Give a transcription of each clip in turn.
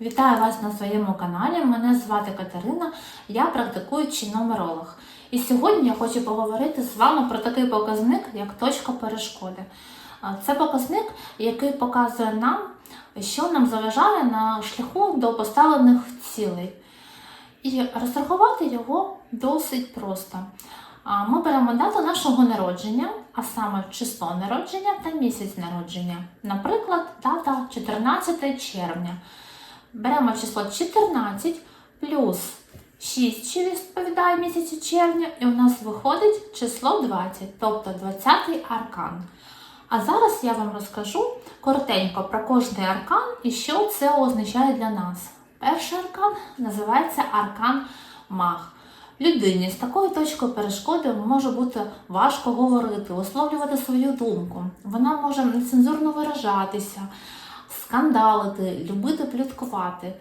Вітаю вас на своєму каналі. Мене звати Катерина, я практикуючий нумеролог. І сьогодні я хочу поговорити з вами про такий показник, як точка перешкоди. Це показник, який показує нам, що нам заважає на шляху до поставлених цілей. І розрахувати його досить просто. Ми беремо дату нашого народження, а саме число народження та місяць народження. Наприклад, дата 14 червня. Беремо число 14 плюс 6, що відповідає місяцю червня, і у нас виходить число 20, тобто 20 аркан. А зараз я вам розкажу коротенько про кожний аркан і що це означає для нас. Перший аркан називається аркан маг. Людині з такою точкою перешкоди може бути важко говорити, висловлювати свою думку. Вона може нецензурно виражатися, скандалити, любити пліткувати.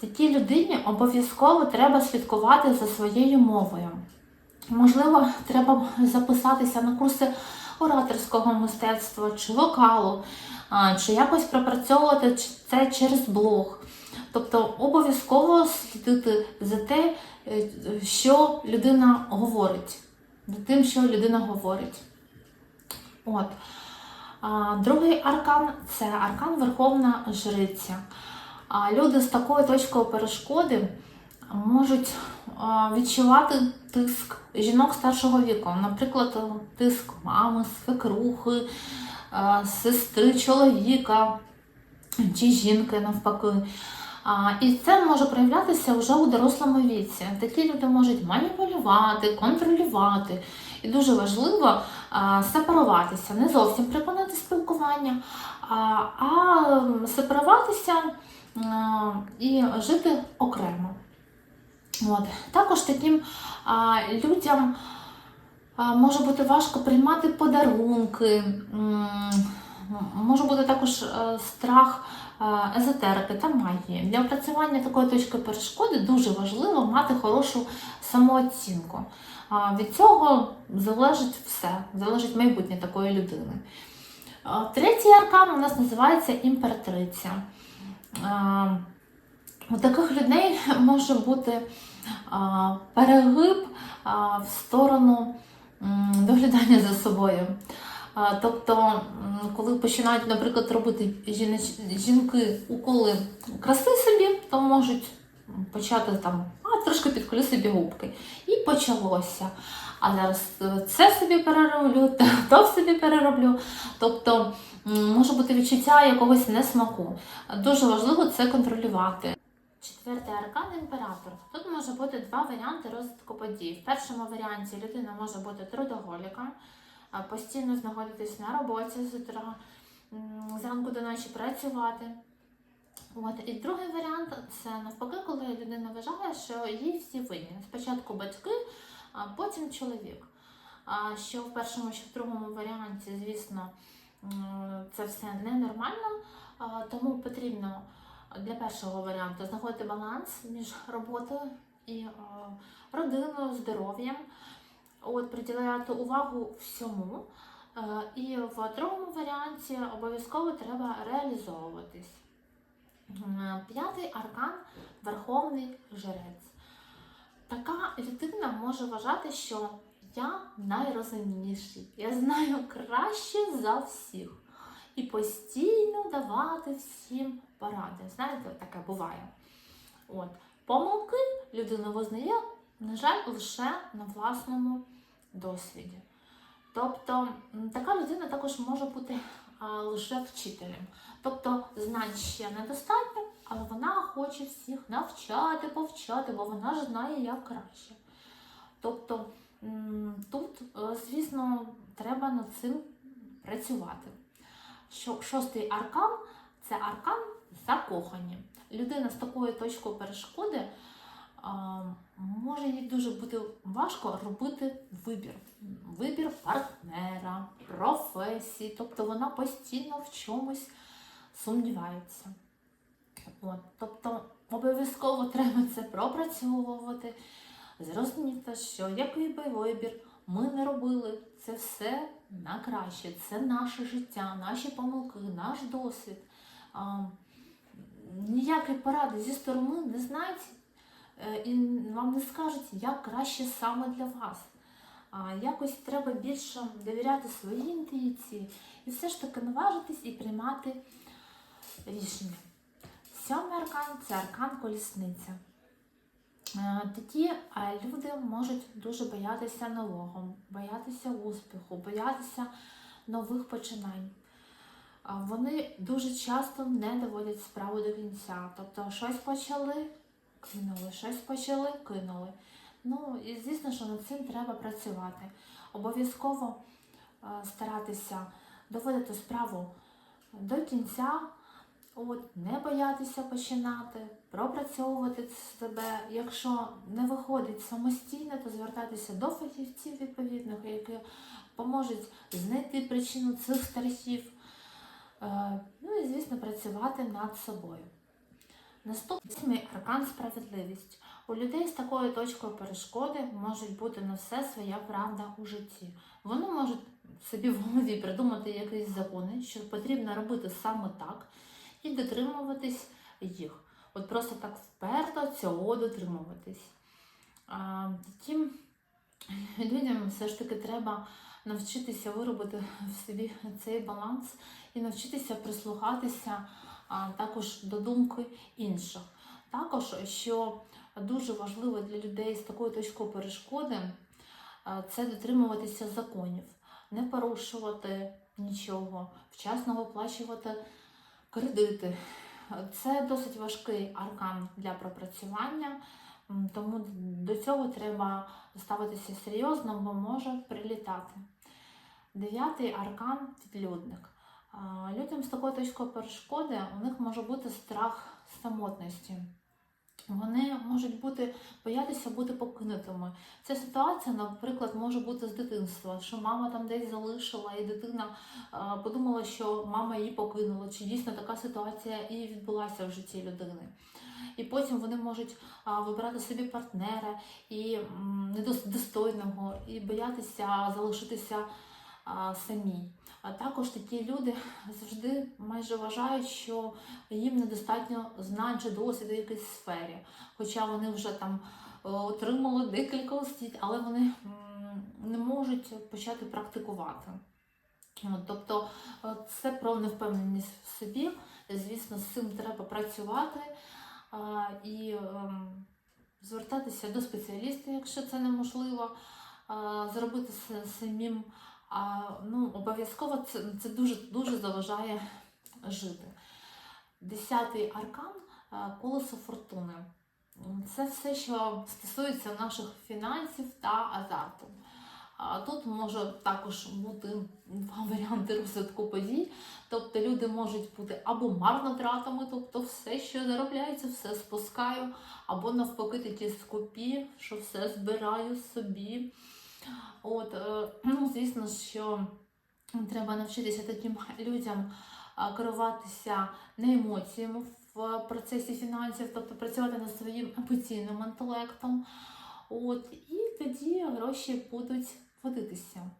Такій людині обов'язково треба слідкувати за своєю мовою. Можливо, треба записатися на курси ораторського мистецтва чи вокалу, чи якось пропрацьовувати це через блог. Тобто обов'язково слідити за те, е, що людина говорить, за тим, що людина говорить. От. Другий аркан це аркан Верховна Жриця. Люди з такою точкою перешкоди можуть відчувати тиск жінок старшого віку, наприклад, тиск мами, свекрухи, сестри чоловіка чи жінки навпаки. А, І це може проявлятися вже у дорослому віці. Такі люди можуть маніпулювати, контролювати. І дуже важливо сепаруватися, не зовсім припинити спілкування, а, сепаруватися і жити окремо. От. Також таким людям може бути важко приймати подарунки, може бути також е, страх е, езотерики та магії. Для опрацювання такої точки перешкоди дуже важливо мати хорошу самооцінку. Від цього залежить все, залежить майбутнє такої людини. Третій аркан у нас називається імператриця. У таких людей може бути перегиб в сторону доглядання за собою. Тобто, коли починають, наприклад, робити жінки уколи краси собі, то можуть почати там, а трошки підколю собі губки. І почалося. А зараз е, це собі перероблю, то собі перероблю. Тобто може бути відчуття якогось несмаку. Дуже важливо це контролювати. Четвертий аркан імператор. Тут може бути два варіанти розвитку подій. В першому варіанті людина може бути трудоголіком, постійно знаходитись на роботі з утра, зранку до ночі працювати. От. І другий варіант це навпаки, коли людина вважає, що їй всі винні. Спочатку батьки, а потім чоловік. А що в першому, що в другому варіанті, звісно, це все ненормально, тому потрібно для першого варіанту знаходити баланс між роботою і родиною, здоров'ям, от приділяти увагу всьому. І в другому варіанті обов'язково треба реалізовуватись. П'ятий аркан Верховний Жрець. Така людина може вважати, що я найрозумніший, я знаю краще за всіх. І постійно давати всім поради. Знаєте, таке буває. От. Помилки людина визнає, на жаль, лише на власному досвіді. Тобто така людина також може бути лише вчителем. Тобто знань ще недостатньо, але вона хоче всіх навчати, повчати, бо вона ж знає як краще. Тобто тут, е, звісно, треба над цим працювати. Шостий аркан це аркан закохані. Людина з такою точкою перешкоди може дуже бути важко робити вибір. Вибір партнера, професії, тобто вона постійно в чомусь сумнівається. От, тобто обов'язково треба це пропрацьовувати, зрозуміти, що який би вибір ми не робили, це все на краще, це наше життя, наші помилки, наш досвід. А, ніякі поради зі сторони не знають е, і вам не скажуть, як краще саме для вас. А якось треба більше довіряти своїй інтуїції і все ж таки наважитись і приймати рішення. Сьомий аркан це аркан колісниця. Е, Тоді е, люди можуть дуже боятися нового, боятися успіху, боятися нових починань. Вони дуже часто не доводять справу до кінця. Тобто щось почали, кинули, щось почали, кинули. Ну і звісно, що над цим треба працювати. Обов'язково е, старатися доводити справу до кінця, от, не боятися починати, пропрацьовувати себе. Якщо не виходить самостійно, то звертатися до фахівців відповідних, які поможуть знайти причину цих страхів. Е, Ну і, звісно, працювати над собою. Наступний аркан справедливість. У людей з такою точкою перешкоди можуть бути на все своя правда у житті. Вони можуть собі в голові придумати якісь закони, що потрібно робити саме так, і дотримуватись їх. От просто так вперто цього дотримуватись. А, Тим людям все ж таки треба навчитися виробити в собі цей баланс і навчитися прислухатися а, також до думки інших. Також, що дуже важливо для людей з такою точкою перешкоди, це дотримуватися законів, не порушувати нічого, вчасно виплачувати кредити. Це досить важкий аркан для пропрацювання, тому до цього треба ставитися серйозно, бо може прилітати. Дев'ятий аркан відлюдник. Людям з такою точкою перешкоди у них може бути страх самотності. Вони можуть бути боятися бути покинутими. Ця ситуація, наприклад, може бути з дитинства, що мама там десь залишила, і дитина подумала, що мама її покинула. Чи дійсно така ситуація і відбулася в житті людини. І потім вони можуть а, вибирати собі партнера і недостойного, і боятися залишитися самі. А також такі люди завжди майже вважають, що їм недостатньо знань чи досвіду в якійсь сфері. Хоча вони вже там е, отримали декілька освіт, але вони не можуть почати практикувати. Тобто е, це про невпевненість в собі. Звісно, з цим треба працювати і ем, звертатися до спеціаліста, якщо це неможливо, зробити самим. А, ну, обов'язково це, це дуже, дуже заважає жити. Десятий аркан а, колесо фортуни. Це все, що стосується наших фінансів та азарту. Тут може також бути два варіанти розвитку подій. Тобто люди можуть бути або марнотратами, тобто все, що заробляється, все спускаю, або навпаки такі скупі, що все збираю собі. От, е, ну, звісно, що треба навчитися таким людям керуватися не емоціями в процесі фінансів, тобто працювати над своїм емоційним інтелектом. От, і тоді гроші будуть водитися.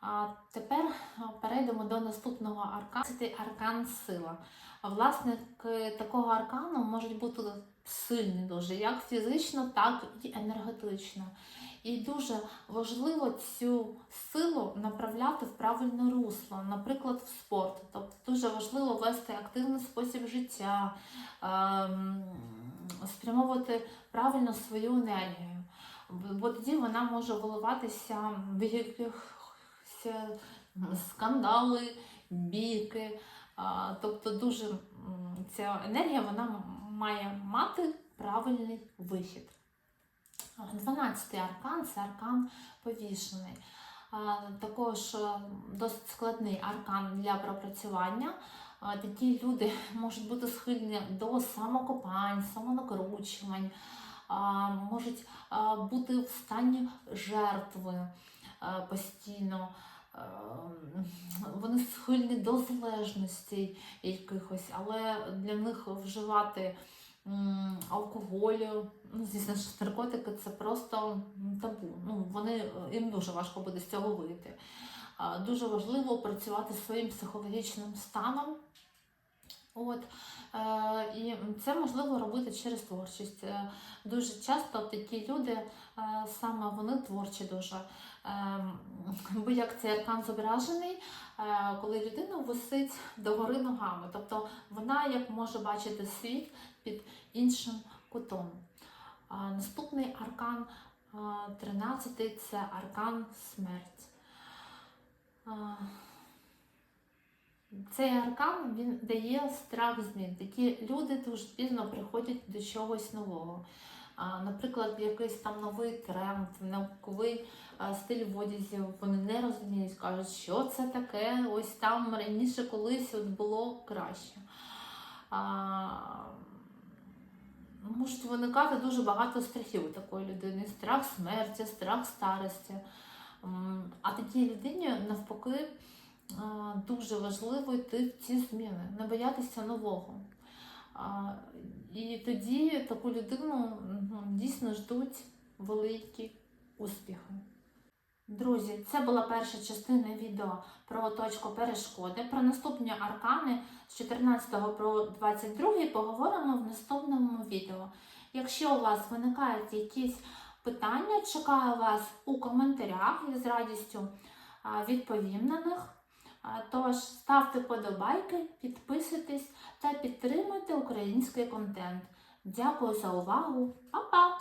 А тепер перейдемо до наступного аркану. Це аркан сила. Власники такого аркану можуть бути сильні дуже, як фізично, так і енергетично. І дуже важливо цю силу направляти в правильне русло, наприклад, в спорт. Тобто дуже важливо вести активний спосіб життя, ем, спрямовувати правильно свою енергію. Бо тоді вона може виливатися в якихось скандали, бійки. Тобто дуже ця енергія вона має мати правильний вихід. Дванадцятий аркан це аркан повішений. Також е, досить складний аркан для пропрацювання. Такі люди можуть бути схильні до самокопань, самонакручувань, можуть бути в стані жертви постійно. Е, Вони схильні до залежностей якихось, але для них вживати алкоголю, ну, звісно, що наркотики це просто табу. Ну, вони, їм дуже важко буде з цього вийти. Дуже важливо працювати своїм психологічним станом От, е, і це можливо робити через творчість. Е, дуже часто такі люди, е, саме вони творчі дуже. Бо як цей аркан зображений, коли людина висить догори ногами, тобто вона як може бачити світ під іншим кутом. Наступний аркан 13 це аркан смерть. Цей аркан він дає страх змін. Такі люди дуже пізно приходять до чогось нового. Наприклад, якийсь там новий тренд, науковий стиль в одязі, вони не розуміють, кажуть, що це таке, ось там раніше колись от було краще. А, можуть виникати дуже багато страхів у такої людини: страх смерті, страх старості. А такій людині навпаки дуже важливо йти в ці зміни, не боятися нового. І тоді таку людину ну, дійсно ждуть великі успіхи. Друзі, це була перша частина відео про точку перешкоди. Про наступні аркани з 14 про 22 поговоримо в наступному відео. Якщо у вас виникають якісь питання, чекаю вас у коментарях, я з радістю відповім на них. Тож ставте подобайки, підписуйтесь та підтримуйте український контент. Дякую за увагу. Па-па!